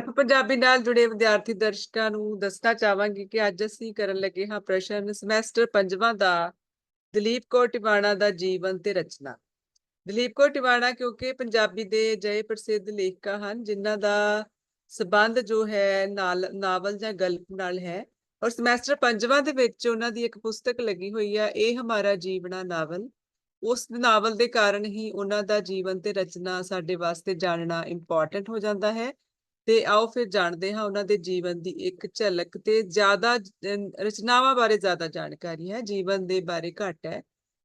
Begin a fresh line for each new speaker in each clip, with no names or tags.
ਪੰਜਾਬੀ ਨਾਲ ਜੁੜੇ ਵਿਦਿਆਰਥੀ ਦਰਸ਼ਕਾਂ ਨੂੰ ਦੱਸਣਾ ਚਾਹਾਂਗੀ ਕਿ ਅੱਜ ਅਸੀਂ ਕਰਨ ਲੱਗੇ ਹਾਂ ਪ੍ਰਸ਼ਨ ਸਮੈਸਟਰ ਪੰਜਵਾਂ ਦਾ, ਦਲੀਪ ਕੌਰ ਟਿਵਾਣਾ ਦਾ ਜੀਵਨ ਤੇ ਰਚਨਾ। ਦਲੀਪ ਕੌਰ ਟਿਵਾਣਾ ਕਿਉਂਕਿ ਪੰਜਾਬੀ ਦੇ ਜੈ ਪ੍ਰਸਿੱਧ ਲੇਖਕਾਂ ਹਨ, ਜਿਨ੍ਹਾਂ ਦਾ ਸਬੰਧ ਜੋ ਹੈ ਨਾਲ, ਨਾਵਲ ਜਾਂ ਗਲਪ ਨਾਲ ਹੈ। ਔਰ ਸਮੈਸਟਰ ਪੰਜਵਾਂ ਦੇ ਵਿੱਚ ਉਹਨਾਂ ਦੀ ਇੱਕ ਪੁਸਤਕ ਲੱਗੀ ਹੋਈ ਆ, ਇਹ ਹਮਾਰਾ ਜੀਵਣਾ ਨਾਵਲ। ਉਸ ਨਾਵਲ ਦੇ ਕਾਰਨ ਹੀ ਉਹਨਾਂ ਦਾ ਜੀਵਨ ਤੇ ਰਚਨਾ ਸਾਡੇ ਵਾਸਤੇ ਜਾਣਨਾ ਇੰਪੋਰਟੈਂਟ ਹੋ ਜਾਂਦਾ ਹੈ। ਤੇ ਆਓ ਫਿਰ ਜਾਣਦੇ ਹਾਂ ਉਹਨਾਂ ਦੇ ਜੀਵਨ ਦੀ ਇੱਕ ਝਲਕ ਤੇ ਜ਼ਿਆਦਾ ਰਚਨਾਵਾਂ ਬਾਰੇ ਜ਼ਿਆਦਾ ਜਾਣਕਾਰੀ ਹੈ, ਜੀਵਨ ਦੇ ਬਾਰੇ ਘੱਟ ਹੈ,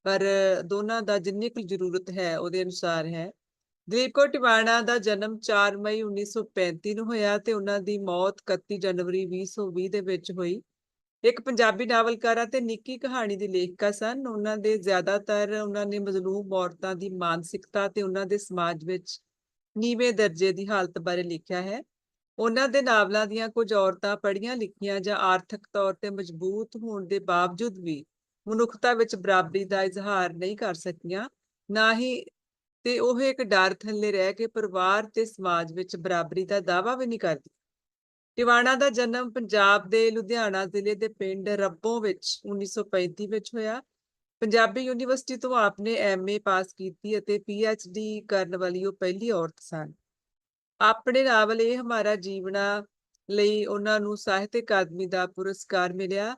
ਪਰ ਦੋਨਾਂ ਦਾ ਜਿੰਨੀ ਕੁ ਜ਼ਰੂਰਤ ਹੈ ਉਹਦੇ ਅਨੁਸਾਰ ਹੈ। ਦਲੀਪ ਕੌਰ ਟਿਵਾਣਾ ਦਾ ਜਨਮ 4 ਮਈ 1935 ਨੂੰ ਹੋਇਆ ਤੇ ਉਹਨਾਂ ਦੀ ਮੌਤ 31 ਜਨਵਰੀ 2020 ਦੇ ਵਿੱਚ ਹੋਈ। ਇੱਕ ਪੰਜਾਬੀ ਨਾਵਲਕਾਰਾ ਤੇ ਨਿੱਕੀ ਕਹਾਣੀ ਦੀ ਲੇਖਕਾ ਸਨ। ਉਹਨਾਂ ਦੇ ਜ਼ਿਆਦਾਤਰ ਉਹਨਾਂ ਨੇ ਮਜ਼ਲੂਮ ਔਰਤਾਂ ਦੀ ਮਾਨਸਿਕਤਾ ਤੇ ਉਹਨਾਂ ਦੇ ਸਮਾਜ ਵਿੱਚ ਨੀਵੇਂ ਦਰਜੇ ਦੀ ਹਾਲਤ ਬਾਰੇ ਲਿਖਿਆ ਹੈ। ਉਹਨਾਂ ਦੇ ਨਾਵਲਾਂ ਦੀਆਂ ਕੁਝ ਔਰਤਾਂ ਪੜ੍ਹੀਆਂ ਲਿਖੀਆਂ ਜਾਂ ਆਰਥਿਕ ਤੌਰ ਤੇ ਮਜ਼ਬੂਤ ਹੋਣ ਦੇ ਬਾਵਜੂਦ ਵੀ ਮਨੁੱਖਤਾ ਵਿੱਚ ਬਰਾਬਰੀ ਦਾ ਇਜ਼ਹਾਰ ਨਹੀਂ ਕਰ ਸਕੀਆਂ, ਨਾ ਹੀ ਤੇ ਉਹ ਇੱਕ ਡਰ ਥੱਲੇ ਰਹਿ ਕੇ ਪਰਿਵਾਰ ਤੇ ਸਮਾਜ ਵਿੱਚ ਬਰਾਬਰੀ ਦਾ ਦਾਅਵਾ ਵੀ ਨਹੀਂ ਕਰਦੀ। ਟਿਵਾਣਾ ਦਾ ਜਨਮ ਪੰਜਾਬ ਦੇ ਲੁਧਿਆਣਾ ਜ਼ਿਲ੍ਹੇ ਦੇ ਪਿੰਡ ਰੱਬੋਂ ਵਿੱਚ 1935 ਵਿੱਚ ਹੋਇਆ। ਪੰਜਾਬੀ ਯੂਨੀਵਰਸਿਟੀ ਤੋਂ ਆਪਨੇ ਐਮਏ ਪਾਸ ਕੀਤੀ ਅਤੇ ਪੀਐਚਡੀ ਕਰਨ ਵਾਲੀ ਉਹ ਪਹਿਲੀ ਔਰਤ ਸਨ। ਆਪਣੇ ਨਾਵਲ ਇਹ ਹਮਾਰਾ ਜੀਵਨਾ ਲਈ ਉਹਨਾਂ ਨੂੰ ਸਾਹਿਤ ਅਕਾਦਮੀ ਦਾ ਪੁਰਸਕਾਰ ਮਿਲਿਆ।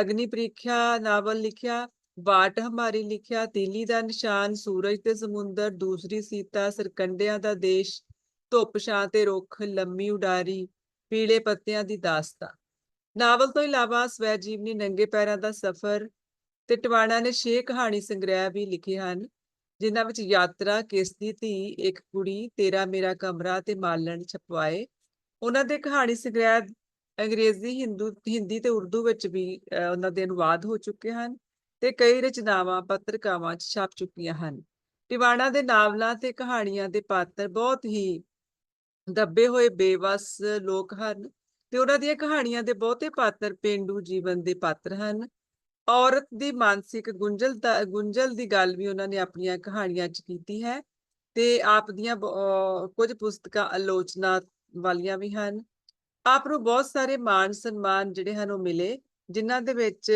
ਅਗਨੀ ਪ੍ਰੀਖਿਆ ਨਾਵਲ ਲਿਖਿਆ ਬਾਟ ਹਮਾਰੀ ਲਿਖਿਆ, ਤੀਲੀ ਦਾ ਨਿਸ਼ਾਨ, ਸੂਰਜ ਤੇ ਸਮੁੰਦਰ, ਦੂਸਰੀ ਸੀਤਾ, ਸਰਕੰਡਿਆਂ ਦਾ ਦੇਸ਼, ਧੁੱਪ, ਛਾਂ ਤੇ ਰੁੱਖ, ਲੰਮੀ ਉਡਾਰੀ, ਪੀਲੇ ਪੱਤਿਆਂ ਦੀ ਦਾਸਤਾ ਨਾਵਲ ਤੋਂ ਇਲਾਵਾ ਸਵੈ ਜੀਵਨੀ ਨੰਗੇ ਪੈਰਾਂ ਦਾ ਸਫ਼ਰ ਤੇ ਟਵਾਣਾ ਨੇ ਛੇ ਕਹਾਣੀ ਸੰਗ੍ਰਹਿ ਵੀ ਲਿਖੇ ਹਨ। ਜਿਨ੍ਹਾਂ ਵਿੱਚ ਯਾਤਰਾ ਕਿਸ ਦੀ ਧੀ ਇੱਕ ਕੁੜੀ ਤੇਰਾ ਮੇਰਾ ਕਮਰਾ ਤੇ ਮਾਲਣ ਛਪਵਾਏ। ਉਹਨਾਂ ਦੇ ਕਹਾਣੀ ਸੰਗ੍ਰਹਿ ਅੰਗਰੇਜ਼ੀ ਹਿੰਦੂ ਹਿੰਦੀ ਤੇ ਉਰਦੂ ਵਿੱਚ ਵੀ ਅਹ, ਉਹਨਾਂ ਦੇ ਅਨੁਵਾਦ ਹੋ ਚੁੱਕੇ ਹਨ ਤੇ ਕਈ ਰਚਨਾਵਾਂ ਪੱਤਰਕਾਵਾਂ 'ਚ ਛਾਪ ਚੁੱਕੀਆਂ ਹਨ। ਟਿਵਾਣਾ ਦੇ ਨਾਵਲਾਂ ਤੇ ਕਹਾਣੀਆਂ ਦੇ ਪਾਤਰ ਬਹੁਤ ਹੀ ਦੱਬੇ ਹੋਏ ਬੇਵਸ ਲੋਕ ਹਨ ਤੇ ਉਹਨਾਂ ਦੀਆਂ ਕਹਾਣੀਆਂ ਦੇ ਬਹੁਤੇ ਪਾਤਰ ਪੇਂਡੂ ਜੀਵਨ ਦੇ ਪਾਤਰ ਹਨ। ਔਰਤ ਦੀ ਮਾਨਸਿਕ ਗੁੰਝਲ ਗੁੰਝਲ ਦੀ ਗੱਲ ਵੀ ਉਹਨਾਂ ਨੇ ਆਪਣੀਆਂ ਕਹਾਣੀਆਂ 'ਚ ਕੀਤੀ ਹੈ ਤੇ ਆਪ ਦੀਆਂ ਕੁਝ ਪੁਸਤਕਾਂ ਆਲੋਚਨਾ ਵਾਲੀਆਂ ਵੀ ਹਨ। ਆਪ ਨੂੰ ਬਹੁਤ ਸਾਰੇ ਮਾਣ ਸਨਮਾਨ ਜਿਹੜੇ ਹਨ ਉਹ ਮਿਲੇ, ਜਿਨ੍ਹਾਂ ਦੇ ਵਿੱਚ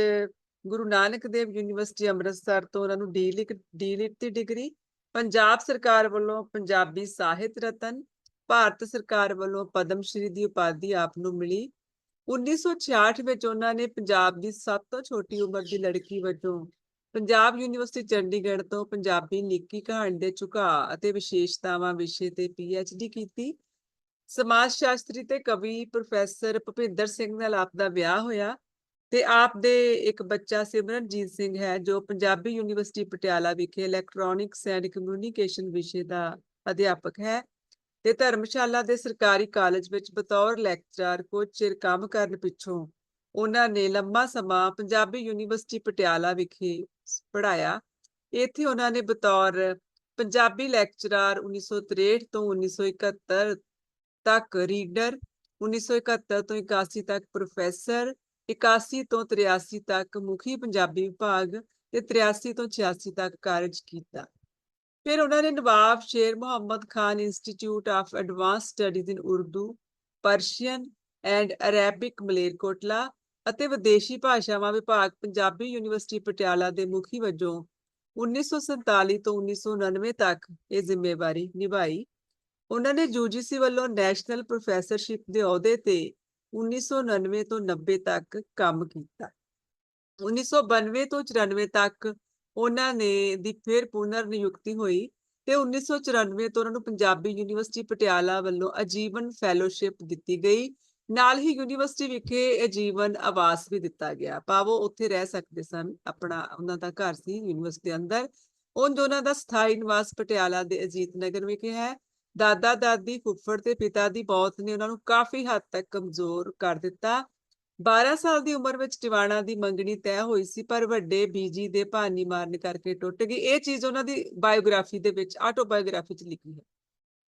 ਗੁਰੂ ਨਾਨਕ ਦੇਵ ਯੂਨੀਵਰਸਿਟੀ ਅੰਮ੍ਰਿਤਸਰ ਤੋਂ ਉਹਨਾਂ ਨੂੰ ਡੀ ਲਿਟ ਡੀ ਲਿਟ ਦੀ ਡਿਗਰੀ, ਪੰਜਾਬ ਸਰਕਾਰ ਵੱਲੋਂ ਪੰਜਾਬੀ ਸਾਹਿਤ ਰਤਨ, ਭਾਰਤ ਸਰਕਾਰ ਵੱਲੋਂ ਪਦਮ ਸ਼੍ਰੀ ਦੀ ਉਪਾਧੀ ਆਪ ਨੂੰ ਮਿਲੀ 1966 ਵਿੱਚ ਉਹਨਾਂ ਨੇ ਪੰਜਾਬ ਦੀ ਸਭ ਤੋਂ ਛੋਟੀ ਉਮਰ ਦੀ ਲੜਕੀ ਵਜੋਂ ਪੰਜਾਬ ਯੂਨੀਵਰਸਿਟੀ ਚੰਡੀਗੜ੍ਹ ਤੋਂ ਪੰਜਾਬੀ ਨਿੱਕੀ ਕਹਾਣੀ ਦੇ ਝੁਕਾਅ ਅਤੇ ਵਿਸ਼ੇਸ਼ਤਾਵਾਂ ਵਿਸ਼ੇ ਤੇ ਡੀ ਕੀਤੀ। ਸਮਾਜ ਸ਼ਾਸਤਰੀ ਤੇ ਕਵੀ ਪ੍ਰੋਫੈਸਰ ਭੁਪਿੰਦਰ ਸਿੰਘ ਨਾਲ ਆਪ ਦਾ ਵਿਆਹ ਹੋਇਆ ਤੇ ਆਪ ਦੇ ਇੱਕ ਬੱਚਾ ਸਿਮਰਨਜੀਤ ਸਿੰਘ ਹੈ, ਜੋ ਪੰਜਾਬੀ ਯੂਨੀਵਰਸਿਟੀ ਪਟਿਆਲਾ ਵਿਖੇ ਇਲੈਕਟ੍ਰੋਨਿਕਸ ਐਂਡ ਕਮਿਊਨੀਕੇਸ਼ਨ ਵਿਸ਼ੇ ਦਾ ਅਧਿਆਪਕ ਹੈ। ਤੇ ਧਰਮਸ਼ਾਲਾ ਦੇ ਸਰਕਾਰੀ ਕਾਲਜ ਵਿੱਚ ਬਤੌਰ ਲੈਕਚਰਰ ਕੁਝ ਚਿਰ ਕੰਮ ਕਰਨ ਪਿੱਛੋਂ ਉਹਨਾਂ ਨੇ ਲੰਮਾ ਸਮਾਂ ਪੰਜਾਬੀ ਯੂਨੀਵਰਸਿਟੀ ਪਟਿਆਲਾ ਵਿਖੇ ਪੜ੍ਹਾਇਆ। ਇੱਥੇ ਉਹਨਾਂ ਨੇ ਬਤੌਰ ਪੰਜਾਬੀ ਲੈਕਚਰਰ 1963 ਤੋਂ 1971 ਤੱਕ ਰੀਡਰ 1971 ਤੋਂ 81 ਤੱਕ ਪ੍ਰੋਫੈਸਰ 81 ਤੋਂ 83 ਤੱਕ ਮੁਖੀ ਪੰਜਾਬੀ ਵਿਭਾਗ ਤੇ 83 ਤੋਂ 86 ਤੱਕ ਕਾਰਜ ਕੀਤਾ। ਫਿਰ ਉਹਨਾਂ ਨੇ Nawab Sher Muhammad Khan institute of advance studies in Urdu, Persian and Arabic Malerkotla ਅਤੇ ਵਿਦੇਸ਼ੀ ਭਾਸ਼ਾਵਾਂ ਵਿਭਾਗ ਪੰਜਾਬੀ ਯੂਨੀਵਰਸਿਟੀ ਪਟਿਆਲਾ ਦੇ ਮੁਖੀ ਵਜੋਂ 1947 ਤੋਂ 1999 ਤੱਕ ਇਹ ਜ਼ਿੰਮੇਵਾਰੀ ਨਿਭਾਈ। ਉਹਨਾਂ ਨੇ ਯੂਜੀਸੀ ਵੱਲੋਂ ਨੈਸ਼ਨਲ ਪ੍ਰੋਫੈਸਰਸ਼ਿਪ ਦੇ ਅਹੁਦੇ ਤੇ 1999 ਤੋਂ 90 ਤੱਕ ਕੰਮ ਕੀਤਾ। 1992 ਤੋਂ 94 ਤੱਕ ਉਹਨਾਂ ਨੇ ਦੀ ਫਿਰ ਪੁਨਰ ਨਿਯੁਕਤੀ ਹੋਈ ਤੇ 1994 ਤੋਂ ਉਹਨਾਂ ਨੂੰ ਪੰਜਾਬੀ ਯੂਨੀਵਰਸਿਟੀ ਪਟਿਆਲਾ ਵੱਲੋਂ ਆਜੀਵਨ ਫੈਲੋਸ਼ਿਪ ਦਿੱਤੀ ਗਈ। ਨਾਲ ਹੀ ਯੂਨੀਵਰਸਿਟੀ ਵਿਖੇ ਆਜੀਵਨ ਆਵਾਸ ਵੀ ਦਿੱਤਾ ਗਿਆ। ਭਾਵੋ ਉੱਥੇ ਰਹਿ ਸਕਦੇ ਸਨ। ਆਪਣਾ ਉਹਨਾਂ ਦਾ ਘਰ ਸੀ ਯੂਨੀਵਰਸਿਟੀ ਦੇ ਅੰਦਰ। ਉਂਝ ਉਹਨਾਂ ਦਾ ਸਥਾਈ ਨਿਵਾਸ ਪਟਿਆਲਾ ਦੇ ਅਜੀਤ ਨਗਰ ਵਿਖੇ ਹੈ। ਦਾਦਾ ਦਾਦੀ ਫੁੱਫੜ ਤੇ ਪਿਤਾ ਦੀ ਮੌਤ ਨੇ ਉਹਨਾਂ ਨੂੰ ਕਾਫੀ ਹੱਦ ਤੱਕ ਕਮਜ਼ੋਰ ਕਰ ਦਿੱਤਾ। 12 ਸਾਲ ਦੀ ਉਮਰ ਵਿੱਚ ਟਿਵਾਣਾ ਦੀ ਮੰਗਣੀ ਤੈਅ ਹੋਈ ਸੀ, ਪਰ ਵੱਡੇ ਬੀਜੀ ਦੇ ਭਾਨੀ ਮਾਰਨ ਕਰਕੇ ਟੁੱਟ ਗਈ। ਇਹ ਚੀਜ਼ ਉਹਨਾਂ ਦੀ ਬਾਇਓਗ੍ਰਾਫੀ ਦੇ ਵਿੱਚ, ਆਟੋਬਾਇਓਗ੍ਰਾਫੀ 'ਚ ਲਿਖੀ ਹੈ।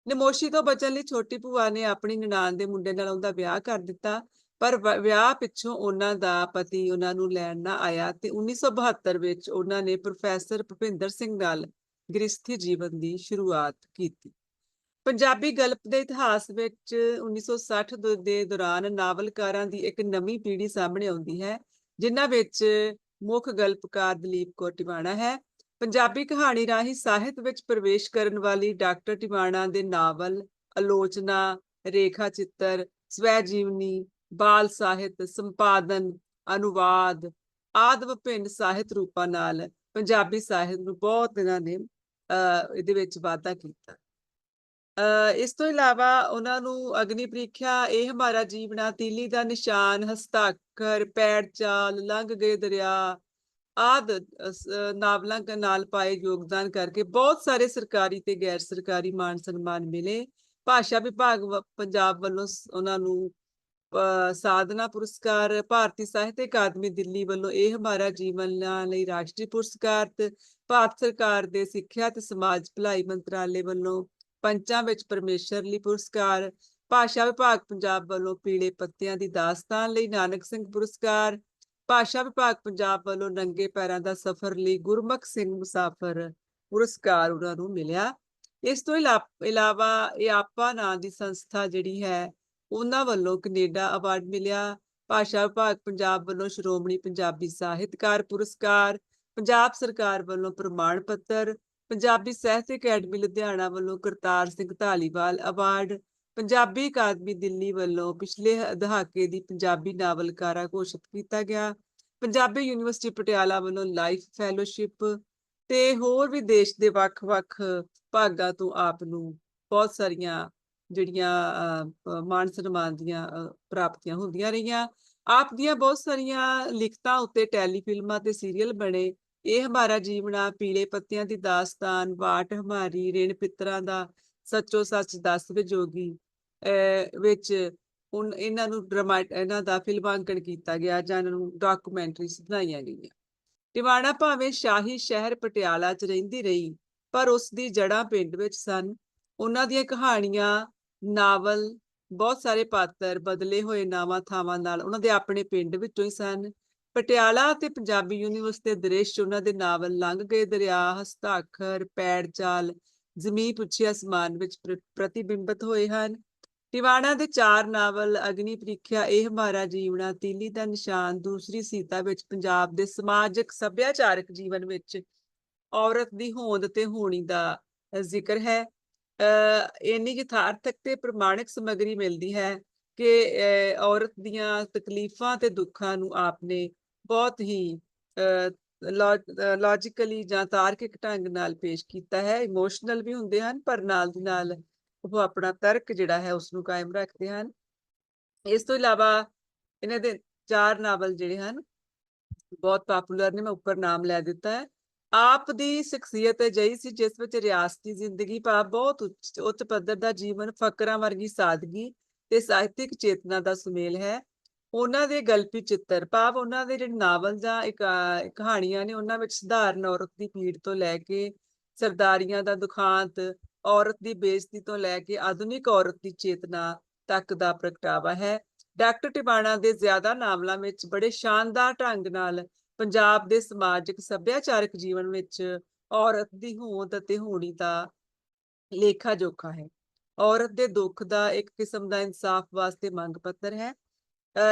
ਨਮੋਸ਼ੀ ਤੋਂ ਬਚਣ ਲਈ ਛੋਟੀ ਭੂਆ ਨੇ ਆਪਣੀ ਨਨਾਣ ਦੇ ਮੁੰਡੇ ਨਾਲ ਉਹਦਾ ਵਿਆਹ ਕਰ ਦਿੱਤਾ, ਪਰ ਵਿਆਹ ਪਿੱਛੋਂ ਉਹਨਾਂ ਦਾ ਪਤੀ ਉਹਨਾਂ ਨੂੰ ਲੈਣ ਨਾ ਆਇਆ ਤੇ 1972 ਵਿੱਚ ਉਹਨਾਂ ਨੇ ਪ੍ਰੋਫੈਸਰ ਭੁਪਿੰਦਰ ਸਿੰਘ ਨਾਲ ਗ੍ਰਸਥੀ ਜੀਵਨ ਦੀ ਸ਼ੁਰੂਆਤ ਕੀਤੀ। ਪੰਜਾਬੀ ਗਲਪ ਦੇ ਇਤਿਹਾਸ ਵਿੱਚ 1960 ਦ- ਦੇ ਦੌਰਾਨ ਨਾਵਲਕਾਰਾਂ ਦੀ ਇੱਕ ਨਵੀਂ ਪੀੜ੍ਹੀ ਸਾਹਮਣੇ ਆਉਂਦੀ ਹੈ, ਜਿਨ੍ਹਾਂ ਵਿੱਚ ਮੁੱਖ ਗਲਪਕਾਰ ਦਲੀਪ ਕੌਰ ਟਿਵਾਣਾ ਹੈ। ਪੰਜਾਬੀ ਕਹਾਣੀ ਰਾਹੀਂ ਸਾਹਿਤ ਵਿੱਚ ਪ੍ਰਵੇਸ਼ ਕਰਨ ਵਾਲੀ ਡਾਕਟਰ ਟਿਵਾਣਾ ਦੇ ਨਾਵਲ, ਆਲੋਚਨਾ, ਰੇਖਾ ਚਿੱਤਰ ਸਵੈ ਜੀਵਨੀ ਬਾਲ ਸਾਹਿਤ, ਸੰਪਾਦਨ, ਅਨੁਵਾਦ ਆਦਿ ਵਿਭਿੰਨ ਸਾਹਿਤ ਰੂਪਾਂ ਨਾਲ ਪੰਜਾਬੀ ਸਾਹਿਤ ਨੂੰ ਬਹੁਤ ਇਹਨਾਂ ਨੇ, ਅਹ, ਇਹਦੇ ਵਿੱਚ ਵਾਧਾ ਕੀਤਾ। ਇਸ ਤੋਂ ਇਲਾਵਾ ਉਹਨਾਂ ਨੂੰ ਅਗਨੀ ਪ੍ਰੀਖਿਆ, ਇਹ ਹਮਾਰਾ ਜੀਵਨਾ, ਤੀਲੀ ਦਾ ਨਿਸ਼ਾਨ, ਹਸਤਾਖਰ ਪੈਰ ਚਾਲ, ਲੰਘ ਗਏ ਦਰਿਆ ਆਦ ਨਾਵਲਾਂ ਨਾਲ ਪਾਏ ਯੋਗਦਾਨ ਕਰਕੇ ਬਹੁਤ ਸਾਰੇ ਸਰਕਾਰੀ ਤੇ ਗੈਰ ਸਰਕਾਰੀ ਮਾਨ ਸਨਮਾਨ ਮਿਲੇ। ਭਾਸ਼ਾ ਵਿਭਾਗ ਵ- ਪੰਜਾਬ ਵੱਲੋਂ ਉਹਨਾਂ ਨੂੰ ਅਹ ਸਾਧਨਾ ਪੁਰਸਕਾਰ, ਭਾਰਤੀ ਸਾਹਿਤ ਅਕਾਦਮੀ ਦਿੱਲੀ ਵੱਲੋਂ ਇਹ ਹਮਾਰਾ ਜੀਵਨ ਲਈ ਰਾਸ਼ਟਰੀ ਪੁਰਸਕਾਰ ਭਾਰਤ ਸਰਕਾਰ ਦੇ ਸਿੱਖਿਆ ਤੇ ਸਮਾਜ ਭਲਾਈ ਮੰਤਰਾਲੇ ਵੱਲੋਂ ਪੰਚਾਂ ਵਿੱਚ ਪਰਮੇਸ਼ਰ ਲਈ ਪੁਰਸਕਾਰ, ਭਾਸ਼ਾ ਵਿਭਾਗ ਪੰਜਾਬ ਵੱਲੋਂ ਪੀਲੇ ਪੱਤਿਆਂ ਦੀ ਦਾਸਤਾਨ ਲਈ ਨਾਨਕ ਸਿੰਘ ਪੁਰਸਕਾਰ, ਭਾਸ਼ਾ ਵਿਭਾਗ ਪੰਜਾਬ ਵੱਲੋਂ ਨੰਗੇ ਪੈਰਾਂ ਦਾ ਸਫ਼ਰ ਲਈ ਗੁਰਮੁਖ ਸਿੰਘ ਮੁਸਾਫਰ ਪੁਰਸਕਾਰ ਉਹਨਾਂ ਨੂੰ ਮਿਲਿਆ। ਇਸ ਤੋਂ ਇਲਾ- ਇਲਾਵਾ ਇਹ ਆਪਾ ਨਾਂ ਦੀ ਸੰਸਥਾ ਜਿਹੜੀ ਹੈ, ਉਹਨਾਂ ਵੱਲੋਂ ਕੈਨੇਡਾ ਅਵਾਰਡ ਮਿਲਿਆ। ਭਾਸ਼ਾ ਵਿਭਾਗ ਪੰਜਾਬ ਵੱਲੋਂ ਸ਼੍ਰੋਮਣੀ ਪੰਜਾਬੀ ਸਾਹਿਤਕਾਰ ਪੁਰਸਕਾਰ, ਪੰਜਾਬ ਸਰਕਾਰ ਵੱਲੋਂ ਪ੍ਰਮਾਣ ਪੱਤਰ ਪੰਜਾਬੀ ਸਾਹਿਤ ਅਕੈਡਮੀ ਲੁਧਿਆਣਾ ਵੱਲੋਂ ਕਰਤਾਰ ਸਿੰਘ ਧਾਲੀਵਾਲ ਅਵਾਰਡ, ਪੰਜਾਬੀ ਅਕਾਦਮੀ ਦਿੱਲੀ ਵੱਲੋਂ ਪਿਛਲੇ ਦਹਾਕੇ ਦੀ ਪੰਜਾਬੀ ਨਾਵਲਕਾਰਾ ਘੋਸ਼ਿਤ ਕੀਤਾ ਗਿਆ। ਪੰਜਾਬੀ ਯੂਨੀਵਰਸਿਟੀ ਪਟਿਆਲਾ ਵੱਲੋਂ ਲਾਈਫ ਫੈਲੋਸ਼ਿਪ ਤੇ ਹੋਰ ਵੀ ਦੇਸ਼ ਦੇ ਵੱਖ-ਵੱਖ ਭਾਗਾਂ ਤੋਂ ਆਪ ਨੂੰ ਬਹੁਤ ਸਾਰੀਆਂ ਜਿਹੜੀਆਂ ਮਾਨ ਸਨਮਾਨ ਦੀਆਂ ਪ੍ਰਾਪਤੀਆਂ ਹੁੰਦੀਆਂ ਰਹੀਆਂ। ਆਪ ਦੀਆਂ ਬਹੁਤ ਸਾਰੀਆਂ ਲਿਖਤਾਂ ਉੱਤੇ ਟੈਲੀਫਿਲਮਾਂ ਤੇ ਸੀਰੀਅਲ ਬਣੇ। ਇਹ ਹਮਾਰਾ ਜੀਵਨਾ ਪੀਲੇ ਪੱਤਿਆਂ ਦੀ ਦਾਸਤਾਨ ਬਾਟ ਹਮਾਰੀ ਰੇਣ ਪਿੱਤਰਾਂ ਦਾ, ਸੱਚੋ ਸੱਚ ਦੱਸਵੇ ਜੋਗੀ ਅਹ ਵਿੱਚ ਹੁਣ ਇਹਨਾਂ ਨੂੰ ਡਰਾਮਾ, ਇਹਨਾਂ ਦਾ ਫਿਲਮਾਂਕਣ ਕੀਤਾ ਗਿਆ, ਜਾਂ ਇਹਨਾਂ ਨੂੰ ਡਾਕੂਮੈਂਟਰੀਜ਼ ਬਣਾਈਆਂ ਗਈਆਂ। ਟਿਵਾਣਾ ਭਾਵੇਂ ਸ਼ਾਹੀ ਸ਼ਹਿਰ ਪਟਿਆਲਾ 'ਚ ਰਹਿੰਦੀ ਰਹੀ, ਪਰ ਉਸ ਦੀ ਜੜ੍ਹਾਂ ਪਿੰਡ ਵਿੱਚ ਸਨ। ਉਹਨਾਂ ਦੀਆਂ ਕਹਾਣੀਆਂ, ਨਾਵਲ, ਬਹੁਤ ਸਾਰੇ ਪਾਤਰ ਬਦਲੇ ਹੋਏ ਨਾਵਾਂ ਥਾਵਾਂ ਨਾਲ ਉਹਨਾਂ ਦੇ ਆਪਣੇ ਪਿੰਡ ਵਿੱਚੋਂ ਹੀ ਸਨ। ਪਟਿਆਲਾ ਅਤੇ ਪੰਜਾਬੀ ਯੂਨੀਵਰਸਿਟੀ ਦੇ ਦ੍ਰਿਸ਼ ਉਹਨਾਂ ਦੇ ਨਾਵਲ ਲੰਘ ਗਏ ਦਰਿਆ ਹਸਤਾਖਰ ਪੈੜ ਚਾਲ ਜ਼ਮੀਨ ਪੁੱਛੀ ਅਸਮਾਨ ਵਿੱਚ ਪ੍ਰਤੀਬਿੰਬਤ ਹੋਏ ਹਨ। ਟਿਵਾਣਾ ਦੇ ਚਾਰ ਨਾਵਲ ਅਗਨੀ ਪ੍ਰੀਖਿਆ ਇਹ ਹਮਾਰਾ ਜੀਵਨਾ ਤੀਲੀ ਦਾ ਨਿਸ਼ਾਨ ਦੂਸਰੀ ਸੀਤਾ ਵਿੱਚ ਪੰਜਾਬ ਦੇ ਸਮਾਜਿਕ ਸੱਭਿਆਚਾਰਕ ਜੀਵਨ ਵਿੱਚ ਔਰਤ ਦੀ ਹੋਂਦ ਤੇ ਹੋਣੀ ਦਾ ਜ਼ਿਕਰ ਹੈ। ਅ ਇੰਨੀ ਯਥਾਰਥਕ ਤੇ ਪ੍ਰਮਾਣਿਕ ਸਮੱਗਰੀ ਮਿਲਦੀ ਹੈ ਕਿ ਅ, ਔਰਤ ਦੀਆਂ ਤਕਲੀਫਾਂ ਤੇ ਦੁੱਖਾਂ ਨੂੰ ਆਪਨੇ ਬਹੁਤ ਹੀ ਲੌਜੀਕਲੀ ਜਾਂ ਤਾਰਕਿਕ ਢੰਗ ਨਾਲ ਪੇਸ਼ ਕੀਤਾ ਹੈ। ਇਮੋਸ਼ਨਲ ਵੀ ਹੁੰਦੇ ਹਨ, ਪਰ ਨਾਲ ਦੀ ਨਾਲ ਉਹ ਆਪਣਾ ਤਰਕ ਜਿਹੜਾ ਹੈ ਉਸ ਨੂੰ ਕਾਇਮ ਰੱਖਦੇ ਹਨ। ਇਸ ਤੋਂ ਇਲਾਵਾ ਇਹਨਾਂ ਦੇ ਚਾਰ ਨਾਵਲ ਜਿਹੜੇ ਹਨ, ਬਹੁਤ ਪਪੂਲਰ ਨੇ, ਮੈਂ ਉੱਪਰ ਨਾਮ ਲੈ ਦਿੱਤਾ ਹੈ। ਆਪ ਦੀ ਸ਼ਖਸੀਅਤ ਅਜਿਹੀ ਸੀ, ਜਿਸ ਵਿੱਚ ਰਿਆਸਤੀ ਜ਼ਿੰਦਗੀ ਭਾਵ ਬਹੁਤ ਉੱਚ ਉੱਚ ਪੱਧਰ ਦਾ ਜੀਵਨ, ਫਕਰਾਂ ਵਰਗੀ ਸਾਦਗੀ ਤੇ ਸਾਹਿਤਿਕ ਚੇਤਨਾ ਦਾ ਸੁਮੇਲ ਹੈ। ਉਹਨਾਂ ਦੇ ਗਲਪੀ ਚਿੱਤਰ ਭਾਵ ਉਹਨਾਂ ਦੇ ਜਿਹੜੇ ਨਾਵਲ ਜਾਂ ਇੱਕ ਕਹਾਣੀਆਂ ਨੇ, ਉਹਨਾਂ ਵਿੱਚ ਸਧਾਰਨ ਔਰਤ ਦੀ ਪੀੜ ਤੋਂ ਲੈ ਕੇ ਸਰਦਾਰੀਆਂ ਦਾ ਦੁਖਾਂਤ, ਔਰਤ ਦੀ ਬੇਇੱਜ਼ਤੀ ਤੋਂ ਲੈ ਕੇ ਆਧੁਨਿਕ ਔਰਤ ਦੀ ਚੇਤਨਾ ਤੱਕ ਦਾ ਪ੍ਰਗਟਾਵਾ ਹੈ। ਡਾਕਟਰ ਟਿਵਾਣਾ ਦੇ ਜ਼ਿਆਦਾ ਨਾਵਲਾਂ ਵਿੱਚ ਬੜੇ ਸ਼ਾਨਦਾਰ ਢੰਗ ਨਾਲ ਪੰਜਾਬ ਦੇ ਸਮਾਜਿਕ ਸੱਭਿਆਚਾਰਕ ਜੀਵਨ ਵਿੱਚ ਔਰਤ ਦੀ ਹੋਂਦ ਅਤੇ ਹੋਣੀ ਦਾ ਲੇਖਾ ਜੋਖਾ ਹੈ। ਔਰਤ ਦੇ ਦੁੱਖ ਦਾ ਇੱਕ ਕਿਸਮ ਦਾ ਇਨਸਾਫ ਵਾਸਤੇ ਮੰਗ ਪੱਤਰ ਹੈ।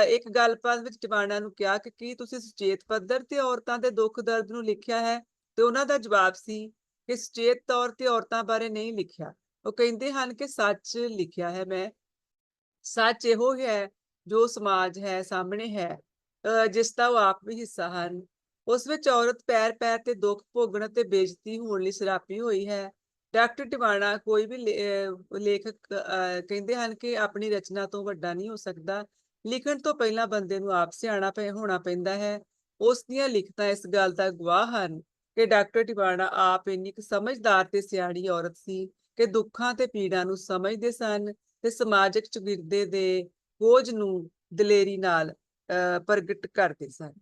ਇੱਕ ਗੱਲਬਾਤ ਵਿੱਚ ਟਿਵਾਣਾ ਨੂੰ ਕਿਹਾ ਕਿ ਕੀ ਤੁਸੀਂ ਸੁਚੇਤ ਪੱਧਰ ਤੇ ਔਰਤਾਂ ਦੇ ਦੁੱਖ ਦਰਦ ਨੂੰ ਲਿਖਿਆ ਹੈ? ਤੇ ਉਹਨਾਂ ਦਾ ਜਵਾਬ ਸੀ ਕਿ ਸੁਚੇਤ ਤੌਰ ਤੇ ਔਰਤਾਂ ਬਾਰੇ ਨਹੀਂ ਲਿਖਿਆ। ਉਹ ਕਹਿੰਦੇ ਹਨ ਕਿ ਸੱਚ ਲਿਖਿਆ ਹੈ ਮੈਂ। ਸੱਚ ਇਹੋ ਹੈ, ਜੋ ਸਮਾਜ ਹੈ, ਸਾਹਮਣੇ ਹੈ, ਅਹ ਜਿਸ ਦਾ ਉਹ ਆਪ ਵੀ ਹਿੱਸਾ ਹਨ। ਉਸ ਵਿੱਚ ਔਰਤ ਪੈਰ ਪੈਰ ਤੇ ਦੁੱਖ, ਭੋਗਣ ਤੇ ਬੇਇੱਜ਼ਤੀ ਹੋਣ ਲਈ ਸਰਾਪੀ ਹੋਈ ਹੈ। ਡਾਕਟਰ ਟਿਵਾਣਾ ਕੋਈ ਵੀ ਲੇ- ਲੇਖਕ, ਅਹ ਕਹਿੰਦੇ ਹਨ ਕਿ ਆਪਣੀ ਰਚਨਾ ਤੋਂ ਵੱਡਾ ਨਹੀਂ ਹੋ ਸਕਦਾ। ਲਿਖਣ ਤੋਂ ਪਹਿਲਾਂ ਬੰਦੇ ਨੂੰ ਆਪ ਸਿਆਣਾ ਪੈ ਹੋਣਾ ਪੈਂਦਾ ਹੈ। ਉਸ ਦੀਆਂ ਲਿਖਤਾਂ ਇਸ ਗੱਲ ਦਾ ਗਵਾਹ ਹਨ ਕਿ ਡਾਕਟਰ ਟਿਵਾਣਾ ਆਪ ਇੰਨੀ ਕੁ ਸਮਝਦਾਰ ਤੇ ਸਿਆਣੀ ਔਰਤ ਸੀ ਕਿ ਦੁੱਖਾਂ ਤੇ ਪੀੜਾਂ ਨੂੰ ਸਮਝਦੇ ਸਨ ਤੇ ਸਮਾਜਿਕ ਚੁਗਿਰਦੇ ਦੇ ਬੋਝ ਨੂੰ ਦਲੇਰੀ ਨਾਲ ਅਹ, ਪ੍ਰਗਟ ਕਰਦੇ ਸਨ।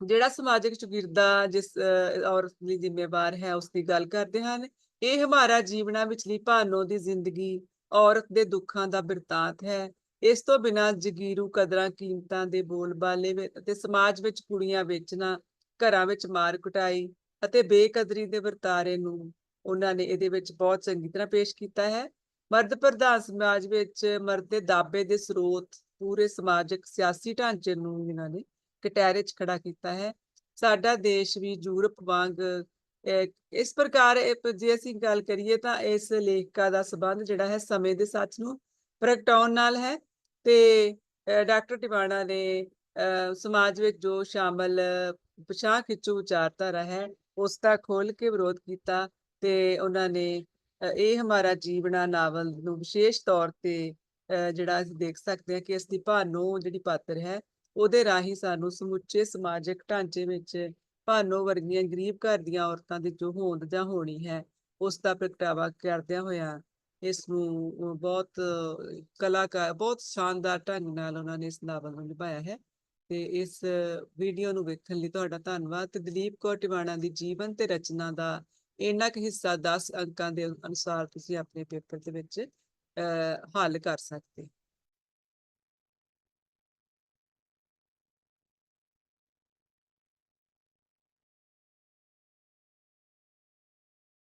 ਜਿਹੜਾ ਸਮਾਜਿਕ ਚੁਗਿਰਦਾ ਜਿਸ ਅਹ, ਔਰਤ ਲਈ ਜ਼ਿੰਮੇਵਾਰ ਹੈ ਉਸ ਦੀ ਗੱਲ ਕਰਦੇ ਹਨ ਇਹ ਹਮਾਰਾ ਜੀਵਨਾ ਵਿਚਲੀ ਭਾਨੋ ਦੀ ਜ਼ਿੰਦਗੀ ਔਰਤ ਦੇ ਦੁੱਖਾਂ ਦਾ ਬਿਰਤਾਂਤ ਹੈ। ਇਸ ਤੋਂ ਬਿਨਾਂ ਜਗੀਰੂ ਕਦਰਾਂ ਕੀਮਤਾਂ ਦੇ ਬੋਲਬਾਲੇ ਅਤੇ ਸਮਾਜ ਵਿੱਚ ਕੁੜੀਆਂ ਵੇਚਣਾ ਘਰਾਂ ਵਿੱਚ ਮਾਰ ਕੁਟਾਈ ਅਤੇ ਬੇਕਦਰੀ ਦੇ ਵਰਤਾਰੇ ਨੂੰ ਉਹਨਾਂ ਨੇ ਇਹਦੇ ਵਿੱਚ ਬਹੁਤ ਚੰਗੀ ਤਰ੍ਹਾਂ ਪੇਸ਼ ਕੀਤਾ ਹੈ। ਮਰਦ ਪ੍ਰਧਾਨ ਸਮਾਜ ਵਿੱਚ ਮਰਦ ਦੇ ਦਾਬੇ ਦੇ ਸਰੋਤ ਪੂਰੇ ਸਮਾਜਿਕ ਸਿਆਸੀ ਢਾਂਚੇ ਨੂੰ ਇਹਨਾਂ ਨੇ ਕਟਹਿਰੇ 'ਚ ਖੜਾ ਕੀਤਾ ਹੈ। ਸਾਡਾ ਦੇਸ਼ ਵੀ ਯੂਰਪ ਵਾਂਗ ਅਹ, ਇਸ ਪ੍ਰਕਾਰ ਜੇ ਅਸੀਂ ਗੱਲ ਕਰੀਏ ਤਾਂ ਇਸ ਲੇਖਿਕਾ ਦਾ ਸੰਬੰਧ ਜਿਹੜਾ ਹੈ ਸਮੇਂ ਦੇ ਸੱਚ ਨੂੰ ਪ੍ਰਗਟਾਉਣ ਨਾਲ ਹੈ। ਤੇ ਡਾਕਟਰ ਟਿਵਾਣਾ ਨੇ ਅਹ, ਸਮਾਜ ਵਿੱਚ ਜੋ ਸ਼ਾਮਲ ਪਛਾਣ ਖਿੱਚੂ ਵਿਚਾਰਧਾਰਾ ਹੈ ਉਸ ਦਾ ਖੋਲ ਕੇ ਵਿਰੋਧ ਕੀਤਾ ਤੇ ਉਹਨਾਂ ਨੇ ਇਹ ਹਮਾਰਾ ਜੀਵਨਾ ਨਾਵਲ ਨੂੰ ਵਿਸ਼ੇਸ਼ ਤੌਰ ਤੇ ਅਹ, ਜਿਹੜਾ ਅਸੀਂ ਦੇਖ ਸਕਦੇ ਹਾਂ ਕਿ ਇਸ ਦੀ ਭਾਨੋ ਜਿਹੜੀ ਪਾਤਰ ਹੈ ਉਹਦੇ ਰਾਹੀਂ ਸਾਨੂੰ ਸਮੁੱਚੇ ਸਮਾਜਿਕ ਢਾਂਚੇ ਵਿੱਚ ਭਾਨੋ ਵਰਗੀਆਂ ਗਰੀਬ ਘਰ ਦੀਆਂ ਔਰਤਾਂ ਦੀ ਜੋ ਹੋਂਦ ਜਾਂ ਹੋਣੀ ਹੈ ਉਸ ਦਾ ਪ੍ਰਗਟਾਵਾ ਕਰਦਿਆਂ ਹੋਇਆ ਇਸ ਨੂੰ ਬਹੁਤ ਕਲਾਕਾਰ ਬਹੁਤ ਸ਼ਾਨਦਾਰ ਢੰਗ ਨਾਲ ਉਹਨਾਂ ਨੇ ਇਸ ਨਾਵਲ ਨੂੰ ਨਿਭਾਇਆ ਹੈ। ਤੇ ਇਸ ਵੀਡੀਓ ਨੂੰ ਵੇਖਣ ਲਈ ਤੁਹਾਡਾ ਧੰਨਵਾਦ। ਤੇ ਦਲੀਪ ਕੌਰ ਟਿਵਾਣਾ ਦੀ ਜੀਵਨ ਤੇ ਰਚਨਾ ਦਾ ਇੰਨਾ ਕੁ ਹਿੱਸਾ 10 ਅੰਕਾਂ ਦੇ ਅਨੁਸਾਰ ਤੁਸੀਂ ਆਪਣੇ ਪੇਪਰ ਦੇ ਵਿੱਚ ਅਹ, ਹੱਲ ਕਰ ਸਕਦੇ।